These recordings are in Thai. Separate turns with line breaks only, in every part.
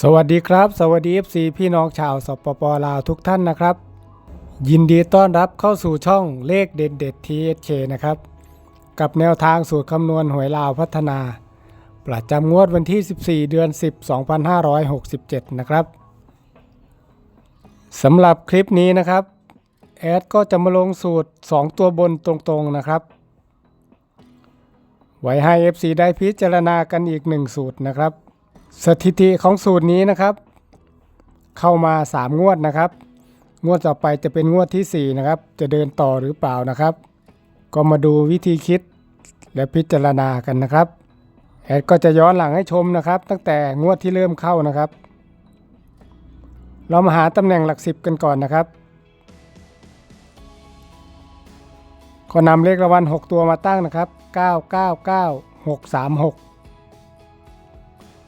สวัสดีครับ สวัสดี FC พี่น้องชาวสปปลาวทุกท่านนะครับ ยินดีต้อนรับเข้าสู่ช่องเลขเด็ดเด็ด THK นะครับ กับแนวทางสูตรคำนวณหวยลาวพัฒนา ประจำงวดวันที่ 14 เดือน 10 2567 นะครับสำหรับคลิปนี้นะครับ แอดก็จะมาลงสูตร 2 ตัวบนตรงๆนะครับ ไว้ให้ FC ได้พิจารณากันอีก 1 สูตรนะครับ สถิติของสูตรนี้นะครับ เข้ามา 3 งวดนะครับ งวดต่อไปจะเป็นงวดที่ 4 นะครับ จะเดินต่อหรือเปล่านะครับ ก็มาดูวิธีคิดและพิจารณากันนะครับแอดก็จะย้อนหลังให้ชมนะครับ ตั้งแต่งวดที่เริ่มเข้านะครับ เรามาหาตำแหน่งหลักสิบกันก่อนนะครับ ก็นำเลขรางวัล6ตัวมาตั้งนะครับ 999 636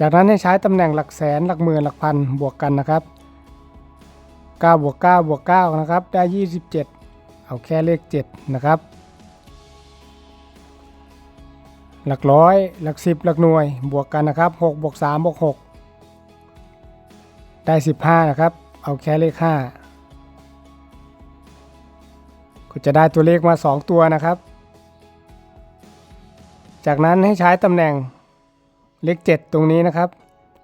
จากนั้นให้ใช้ตำแหน่งหลักแสนหลักหมื่นหลักพันบวกกันนะครับ9บวก9บวก9นะครับได้ 27 เอาแค่เลข 7 นะครับ หลักร้อยหลักสิบหลักหน่วยบวกกันนะครับ6บวก3บวก6ได้ 15 นะครับ เอาแค่เลข 5 ก็จะได้ตัวเลขมา 2 ตัวนะครับ จากนั้นให้ใช้ตำแหน่ง เลข 7 ตรงนี้นะครับ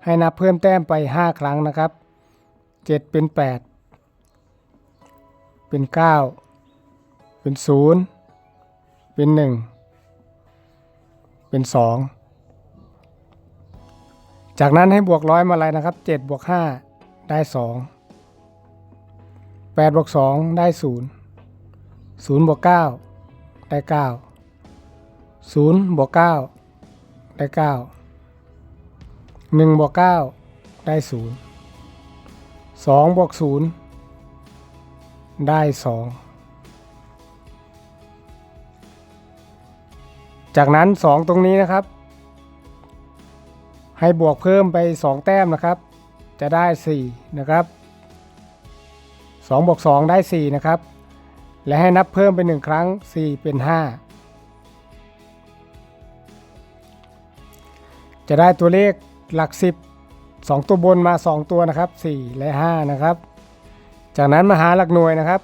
ให้นับเพิ่มแต้มไป 5 ครั้งนะครับ 7 เป็น 8 เป็น 9 เป็น 0 เป็น 1 เป็น 2 จากนั้นให้บวกร้อยมาอะไรนะครับ 7 บวก 5 ได้ 2 8 บวก 2 ได้ 0 0 บวก 9 ได้ 9 0 บวก 9 ได้ 9 1บวก9ได้0 2บวก0ได้ 2 จากนั้น 2 ตรงนี้นะครับ ให้บวกเพิ่มไป 2 แต้มนะครับ จะได้ 4 นะครับ2บวก2ได้ 4 นะครับ และให้นับเพิ่มไป 1 ครั้ง 4 เป็น 5 จะได้ตัวเลข หลัก 10 2 ตัวบนมา 2 ตัวนะครับ 4 และ 5 นะครับ จากนั้นมาหาหลักหน่วยนะครับ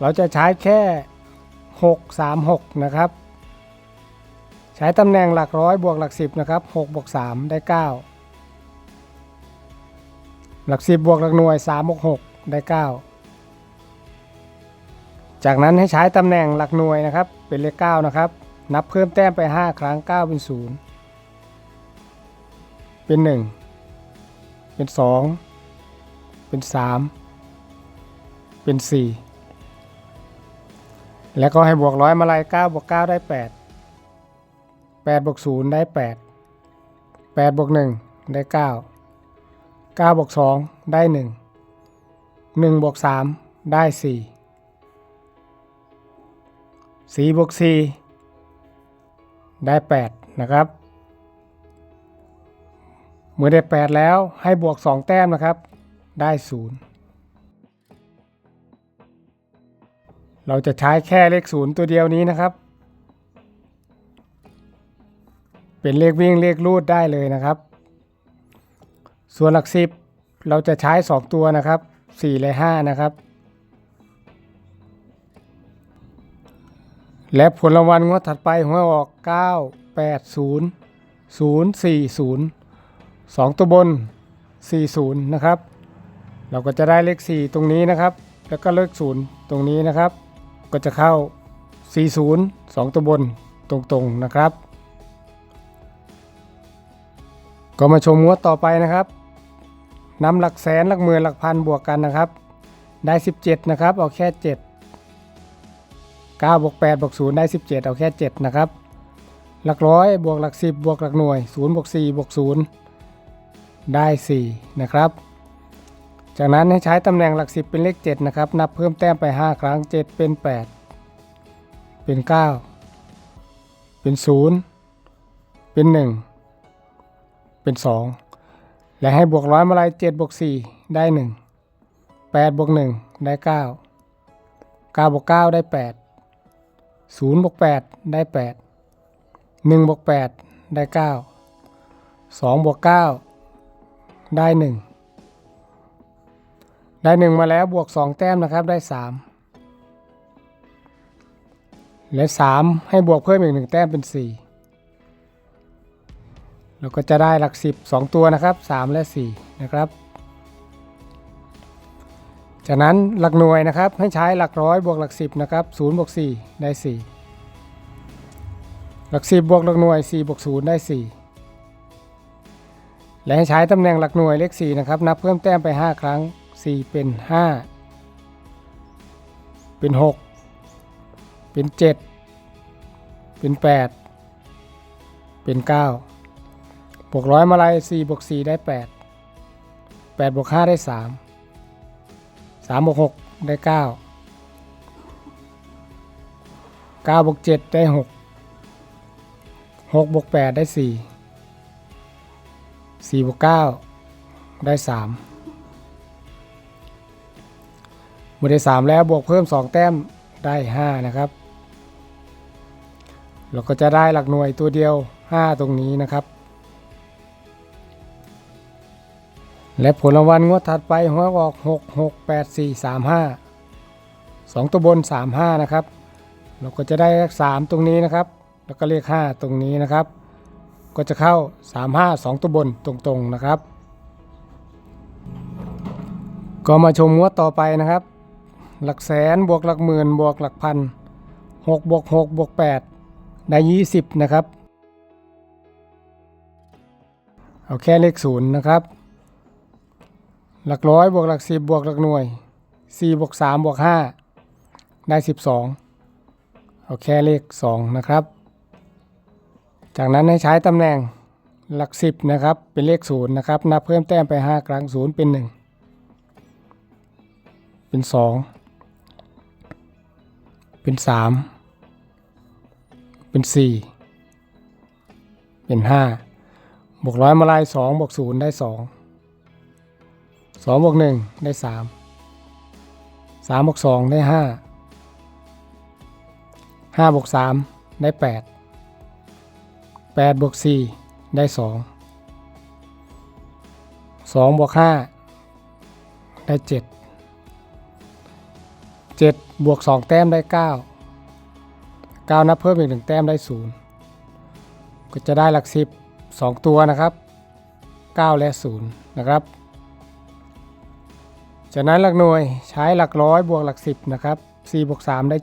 เราจะใช้แค่ 6 3 6 นะครับ ใช้ตำแหน่งหลักร้อยบวกหลัก 10 นะครับ6บวก3ได้ 9 หลัก 10 บวกหลักหน่วย3บวก6ได้ 9 จากนั้นให้ใช้ตำแหน่งหลักหน่วยนะครับ เป็นเลข9นะครับ นับเพิ่มแต้มไป 5 ครั้ง 9 เป็น 0 เป็น 1 เป็น 2 เป็น 3 เป็น 4 แล้วก็ให้บวกร้อยมาลาย9บวก9ได้ 8 8บวก0ได้ 8 8บวก1ได้ 9 9บวก2ได้ 1 1บวก3ได้ 4 4บวก4ได้ 8 นะครับ เมื่อได้ 8 แล้วให้บวก 2 แต้มนะครับ ได้ 0 เราจะใช้แค่เลข 0 ตัวเดียวนี้นะครับ เป็นเลขวิ่งเลขรูดได้เลยนะครับ ส่วนหลัก 10 เราจะใช้ 2 ตัวนะครับ 4 และ 5 นะครับ และผลรางวัลงวดถัดไปหัวออก 9 8 0 0 4 0 2 ตัวบน 40 นะครับ เราก็จะได้เลข 4 ตรงนี้นะครับ แล้วก็เลข 0 ตรงนี้นะครับ ก็จะเข้า 40 2 ตัวบนตรงๆนะครับ ก็มาชมงวดต่อไปนะครับนำหลักแสนหลักหมื่นหลักพันบวกกันนะครับ ได้ 17 นะครับ เอาแค่ 7 9บวก8บวก0ได้ 17 เอาแค่ 7 นะครับ หลักร้อยบวกหลัก 10 บวกหลักหน่วย0บวก4บวก0 ได้ 4 นะครับ จากนั้นให้ใช้ตำแหน่งหลัก 10 เป็นเลข 7 นะครับ นับเพิ่มแต้มไป 5 ครั้ง 7 เป็น 8 เป็น 9 เป็น 0 เป็น 1 เป็น 2 และให้บวกร้อยมาลาย7บวก4 ได้ 1 8บวก1 ได้ 9 9บวก9ได้ 8 0บวก8ได้ 8 1บวก8ได้ 9 2บวก9 ได้หนึ่งได้หนึ่งมาแล้วบวกสองแต้มนะครับได้สามและสามให้บวกเพิ่มอีกหนึ่งแต้มเป็นสี่เราก็จะได้หลักสิบสองตัวนะครับสามและสี่นะครับ จากนั้นหลักหน่วยนะครับให้ใช้หลักร้อยบวกหลักสิบนะครับศูนย์บวกสี่ได้สี่หลักสิบบวกหลักหน่วยสี่บวกศูนย์ได้สี่ และให้ใช้ตำแหน่งหลักหน่วยเลขสี่นะครับนับเพิ่มแต้มไปห้าครั้งสี่เป็นห้าเป็นหกเป็นเจ็ดเป็นแปดเป็นเก้าบวกร้อยมาลัยสี่บวกสี่ได้แปดแปดบวกห้าได้สามสามบวกหกได้เก้าเก้าบวกเจ็ดได้หกหกบวกแปดได้สี่ สี่บวกเก้าได้สามเมื่อได้สามแล้วบวกเพิ่มสองแต้มได้ห้านะครับ เราก็จะได้หลักหน่วยตัวเดียวห้าตรงนี้นะครับ และผลรางวัลงวดถัดไปหัวออก 6 6 8 4 3 5 2 ตัวบน 3 5 นะครับ เราก็จะได้เลข3ตรงนี้นะครับ แล้วก็เลข5ตรงนี้นะครับ ก็จะเข้า 3 5 2 ตัวบนตรงๆนะครับ ก็มาชมงวดต่อไปนะครับ หลักแสนบวกหลักหมื่นบวกหลักพัน6บวก6บวก8ได้ 20 นะครับ เอาแค่เลขศูนย์นะครับ หลักร้อยบวกหลักสิบบวกหลักหน่วยสี่บวกสามบวกห้าได้สิบสองเอาแค่เลขสองนะครับ จากนั้นให้ใช้ตำแหน่งหลักสิบนะครับ เป็นเลขศูนย์นะครับ นับเพิ่มแต้มไปห้าครั้งศูนย์เป็นหนึ่งเป็นสองเป็นสามเป็นสี่เป็นห้าบวกร้อยมาลายสองบวกศูนย์ได้สองสองบวกหนึ่งได้สามสามบวกสองได้ห้าห้าบวกสามได้แปดแปดบวกสี่ได้สองสองบวกห้าได้เจ็ดเจ็ดบวกสองแต้มได้เก้าเก้านับเพิ่มอีกหนึ่งแต้มได้ศูนย์ก็จะได้หลักสิบสองตัวนะครับเก้าและศูนย์นะครับ จากนั้นหลักหน่วยใช้หลักร้อยบวกหลักสิบนะครับ4บวก3ได้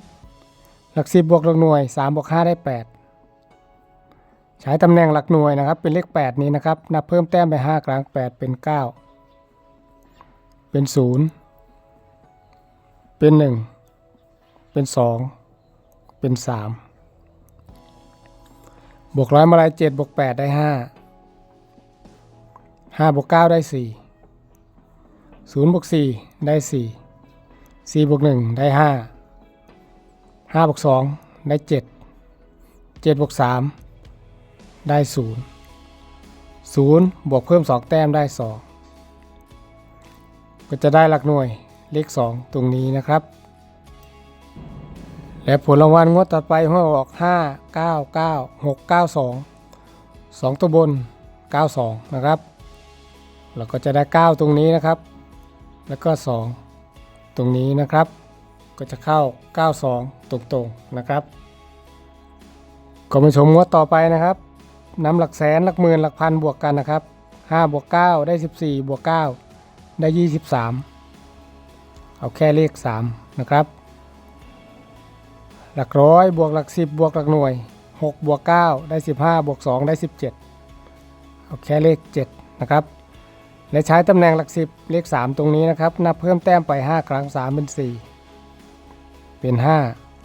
7 หลัก 10 บวกหลักหน่วย3บวก5ได้ 8 ใช้ตำแหน่งหลักหน่วยนะครับ เป็นเลข 8 นี้นะครับ นับเพิ่มแต้มไป5ครั้ง8 เป็น 9 เป็น 0 เป็น 1 เป็น 2 เป็น 3 บวกร้อยมาลาย7บวก 8 ได้ 5 5บวก 9 ได้4ศูนย์บวกสี่ได้สี่สี่บวกหนึ่งได้ห้าห้าบวกสองได้เจ็ดเจ็ดบวกสาม ได้ศูนย์ศูนย์บวกเพิ่มสองแต้มได้สองก็จะได้หลักหน่วยเลขสองตรงนี้นะครับ และผลรางวัลงวดต่อไปหัวออกห้าเก้าเก้าหกเก้าสองสองตัวบนเก้าสองนะครับ เราก็จะได้เก้าตรงนี้นะครับ แล้วก็ 2 ตรงนี้นะครับ ก็จะเข้า 92 ตรงๆนะครับก็มาชมงวดต่อไปนะครับ นำหลักแสนหลักหมื่นหลักพันบวกกันนะครับ5บวก9ได้ 14บวก9ได้ 23 เอาแค่เลข 3 นะครับ หลักร้อยบวกหลัก 10 บวกหลักหน่วย6บวก9ได้ 15บวก2ได้ 17 เอาแค่เลข 7 นะครับ และใช้ตำแหน่งหลักสิบเลข 3 ตรงนี้นะครับ นับเพิ่มแต้มไป 5 ครั้ง 3 เป็น 4 เป็น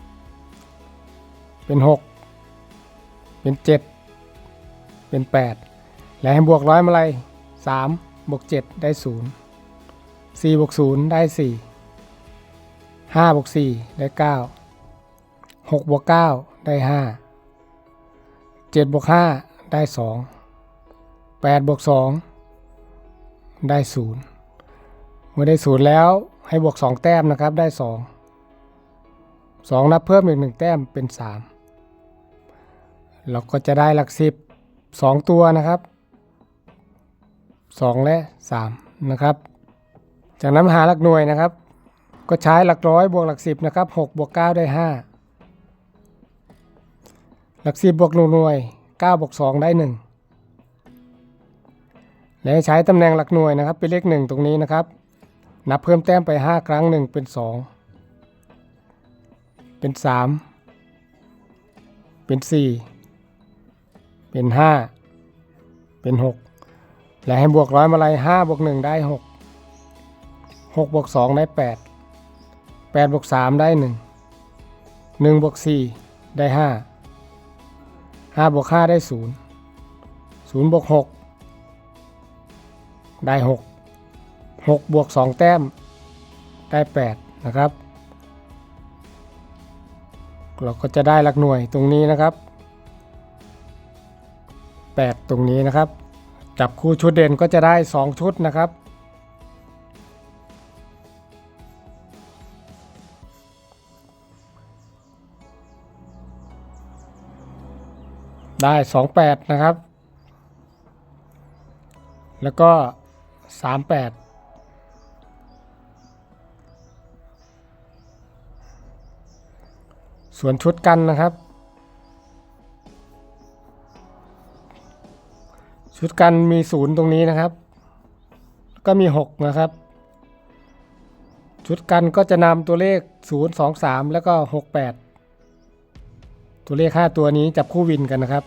5 เป็น 6 เป็น 7 เป็น 8 และให้บวกร้อยมาเลย3บวก7ได้ 0 4บวก0ได้ 4 5บวก4ได้ 9 6บวก9ได้ 5 7บวก5ได้ 2 8บวก2ได้ศูนย์เมื่อได้ศูนย์แล้วให้บวก 2 แต้มนะครับได้ 2 2 นับเพิ่มอีก 1 แต้มเป็น 3 เราก็จะได้หลัก 10 2ตัวนะครับ2และ3นะครับ จากนั้นหาหลักหน่วยนะครับ ก็ใช้หลักร้อยบวกหลักสิบนะครับ6บวก9ได้5หลักสิบบวกหนึ่งหน่วย9บวก2ได้1และใช้ตำแหน่งหลักหน่วยนะครับ เป็นเลข1ตรงนี้นะครับ นับเพิ่มแต้มไป5ครั้ง1เป็น2เป็น3เป็น4 เป็น 5 เป็น 6 และให้บวกร้อยมาลัย5บวก1ได้ 6 6บวก2ได้ 8 8บวก3ได้ 1 1บวก4ได้ 5 5บวก5ได้ 0 0บวก6ได้ 6 6บวก2แต้มได้ 8 นะครับ เราก็จะได้หลักหน่วยตรงนี้นะครับ 8ตรงนี้นะครับ จับคู่ชุดเด่นก็จะได้ 2 ชุดนะครับ ได้ 28 นะครับ แล้วก็ 38ส่วนชุดกันนะครับ ชุดกันมีศูนย์ตรงนี้นะครับ ก็มี 6 นะครับ ชุดกันก็จะนำตัวเลข 0 2 3 แล้วก็ 6 8 ตัวเลข 5 ตัวนี้จับคู่วินกันนะครับ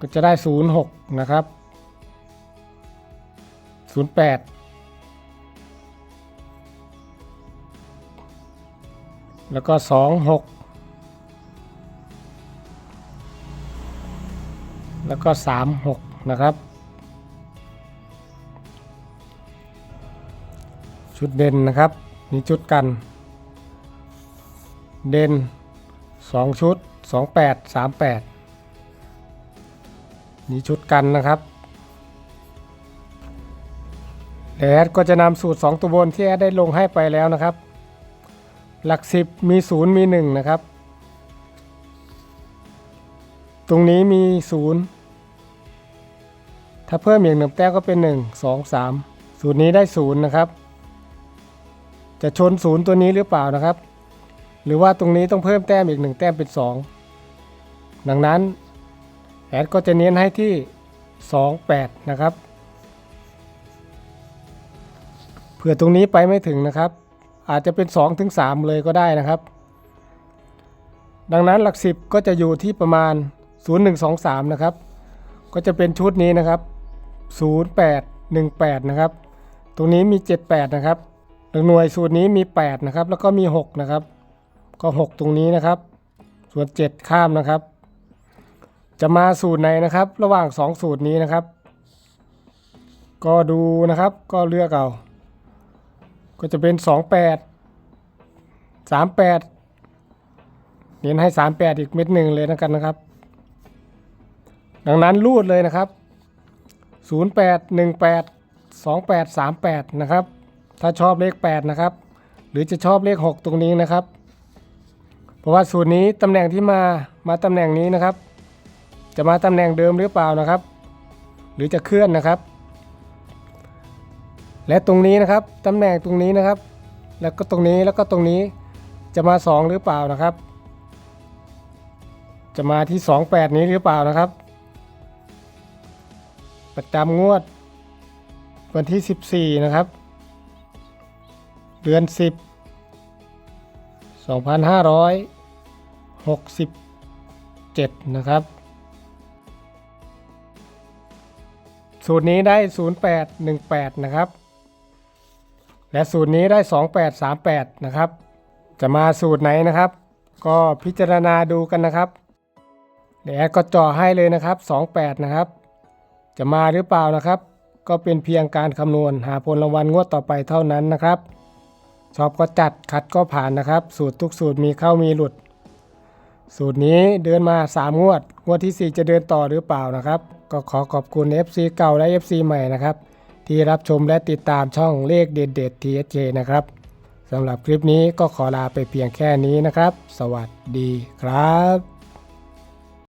ก็จะได้ 0 6 นะครับ 0 8 แล้วก็ 2 แล้วก็ 3 6 นะครับ ชุดเด่นนะครับนี่ชุดกัน เด่น 2 ชุด 2 8 3 8นี่ชุดกันนะครับและแอดก็จะนำสูตร 2 ตัวบนที่แอดได้ลงให้ไปแล้วนะครับ หลัก 10 มี 0 มี 1 นะครับ ตรงนี้มี 0 ถ้าเพิ่มอย่างหนึ่งแต้มก็เป็น 1 2 3 สูตรนี้ได้ 0 นะครับ จะชน 0 ตัวนี้หรือเปล่านะครับ หรือว่าตรงนี้ต้องเพิ่มแต้มอีก 1 แต้มเป็น 2 ดังนั้นแอดก็จะเน้นให้ที่ 2 8 นะครับเผื่อตรงนี้ไปไม่ถึงนะครับ อาจจะเป็น2ถึง3เลยก็ได้นะครับ ดังนั้นหลัก 10 ก็จะอยู่ที่ประมาณ 0 1 2 3 นะครับ ก็จะเป็นชุดนี้นะครับ 0818 นะครับ ตรงนี้มี 78 นะครับหลักหน่วยสูตรนี้มี 8 นะครับ แล้วก็มี 6 นะครับ ก็ 6 ตรงนี้นะครับ ส่วน 7 ข้ามนะครับ จะมาสูตรไหนนะครับ ระหว่าง 2 สูตรนี้นะครับ ก็ดูนะครับ ก็เลือกเอา ก็จะเป็น 28 38 เน้นให้ 38 อีกเม็ดหนึ่งเลยนะกันนะครับ ดังนั้นรูดเลยนะครับ 0818 2838 นะครับ ถ้าชอบเลข 8 นะครับ หรือจะชอบเลข 6 ตรงนี้นะครับ เพราะว่าสูตรนี้ตำแหน่งที่มามาตำแหน่งนี้นะครับ จะมาตำแหน่งเดิมหรือเปล่านะครับ หรือจะเคลื่อนนะครับ และตรงนี้นะครับตำแหน่งตรงนี้นะครับ แล้วก็ตรงนี้แล้วก็ตรงนี้จะมา 2 หรือเปล่านะครับ จะมาที่ 28 นี้หรือเปล่านะครับ ประจำงวด วันที่ 14 นะครับ เดือน 10 2567 นะครับ สูตรนี้ได้ 0818 นะครับ และสูตรนี้ได้ 2838 นะครับ จะมาสูตรไหนนะครับ ก็พิจารณาดูกันนะครับ เดี๋ยวก็จ่อให้เลยนะครับ 28 นะครับ จะมาหรือเปล่านะครับ ก็เป็นเพียงการคำนวณหาผลรางวัลงวดต่อไปเท่านั้นนะครับ ชอบก็จัดขัดก็ผ่านนะครับ สูตรทุกสูตรมีเข้ามีหลุด สูตรนี้เดินมา 3 งวด งวดที่ 4 จะเดินต่อหรือเปล่านะครับ ก็ขอขอบคุณ FC เก่าและ FC ใหม่นะครับ ที่รับชมและติดตามช่องเลขเด็ดเด็ด TSK นะครับสำหรับคลิปนี้ก็ขอลาไปเพียงแค่นี้นะครับ สวัสดีครับ